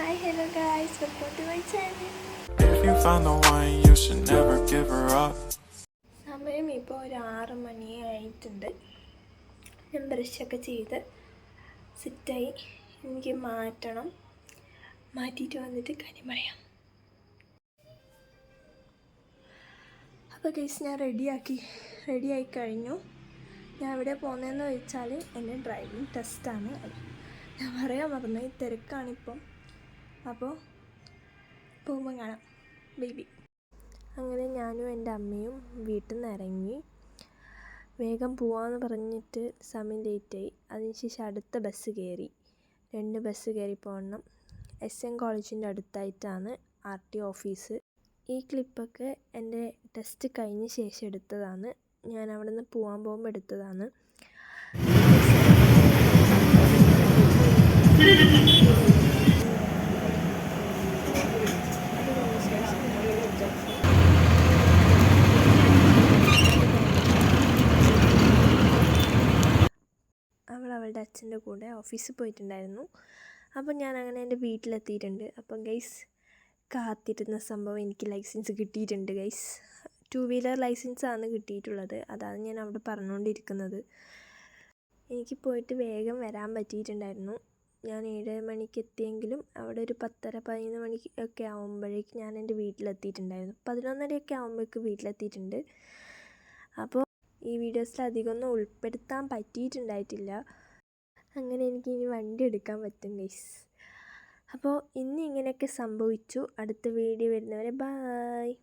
hello guys, welcome to my channel. If you find the one, you should never give her up. സമയം ഇപ്പോൾ ഒരു ആറ് മണി ആയിട്ടുണ്ട് ഞാൻ ബ്രഷൊക്കെ ചെയ്ത് സെറ്റായി എനിക്ക് മാറ്റണം. മാറ്റിയിട്ട് വന്നിട്ട് കാര്യം പറയാം. അപ്പോൾ കേസ് ഞാൻ റെഡിയാക്കി റെഡിയായി കഴിഞ്ഞു. ഞാൻ ഇവിടെ പോകുന്നതെന്ന് വെച്ചാൽ എന്റെ ഡ്രൈവിംഗ് ടെസ്റ്റാണ് ഞാൻ പറയാൻ മറന്നു. ഈ തിരക്കാണിപ്പം. അപ്പോൾ പോകുമ്പോൾ കാണാം. ബേബി അങ്ങനെ ഞാനും എന്റെ അമ്മയും വീട്ടിൽ നിന്ന് ഇറങ്ങി. വേഗം പോവാമെന്ന് പറഞ്ഞിട്ട് സമയം ലേറ്റായി അതിനുശേഷം അടുത്ത ബസ് കയറി. രണ്ട് ബസ് കയറി പോകണം. എസ് എൻ കോളേജിന്റെ അടുത്തായിട്ടാണ് ആർ ടി ഓഫീസ് ഈ ക്ലിപ്പൊക്കെ എന്റെ ടെസ്റ്റ് കഴിഞ്ഞ ശേഷം എടുത്തതാണ്. ഞാൻ അവിടെ നിന്ന് പോകാൻ പോകുമ്പോൾ എടുത്തതാണ് അവൾ അവളുടെ അച്ഛന്റെ കൂടെ ഓഫീസിൽ പോയിട്ടുണ്ടായിരുന്നു. അപ്പോൾ ഞാൻ അങ്ങനെ എന്റെ വീട്ടിലെത്തിയിട്ടുണ്ട്. അപ്പം ഗൈസ് കാത്തിരുന്ന സംഭവം എനിക്ക് ലൈസൻസ് കിട്ടിയിട്ടുണ്ട് ഗൈസ്. ടു വീലർ ലൈസൻസ് ആണ് കിട്ടിയിട്ടുള്ളത്. അതാണ് ഞാൻ അവിടെ പറഞ്ഞുകൊണ്ടിരിക്കുന്നത്. എനിക്ക് പോയിട്ട് വേഗം വരാൻ പറ്റിയിട്ടുണ്ടായിരുന്നു. ഞാൻ ഏഴ് മണിക്ക് എത്തിയെങ്കിലും അവിടെ ഒരു പത്തര പതിനൊന്ന് മണി ഒക്കെ ആകുമ്പോഴേക്ക് ഞാൻ എന്റെ വീട്ടിലെത്തിയിട്ടുണ്ടായിരുന്നു. പതിനൊന്നരയൊക്കെ ആകുമ്പോഴേക്ക് വീട്ടിലെത്തിയിട്ടുണ്ട്. അപ്പോൾ ഈ വീഡിയോസിൽ അധികമൊന്നും ഉൾപ്പെടുത്താൻ പറ്റിയിട്ടുണ്ടായിട്ടില്ല. അങ്ങനെ എനിക്ക് ഇനി വണ്ടി എടുക്കാൻ പറ്റും ഗൈസ് അപ്പോൾ ഇന്ന് ഇങ്ങനെയൊക്കെ സംഭവിച്ചു. അടുത്ത വീഡിയോ വരുന്നവരെ ബായ്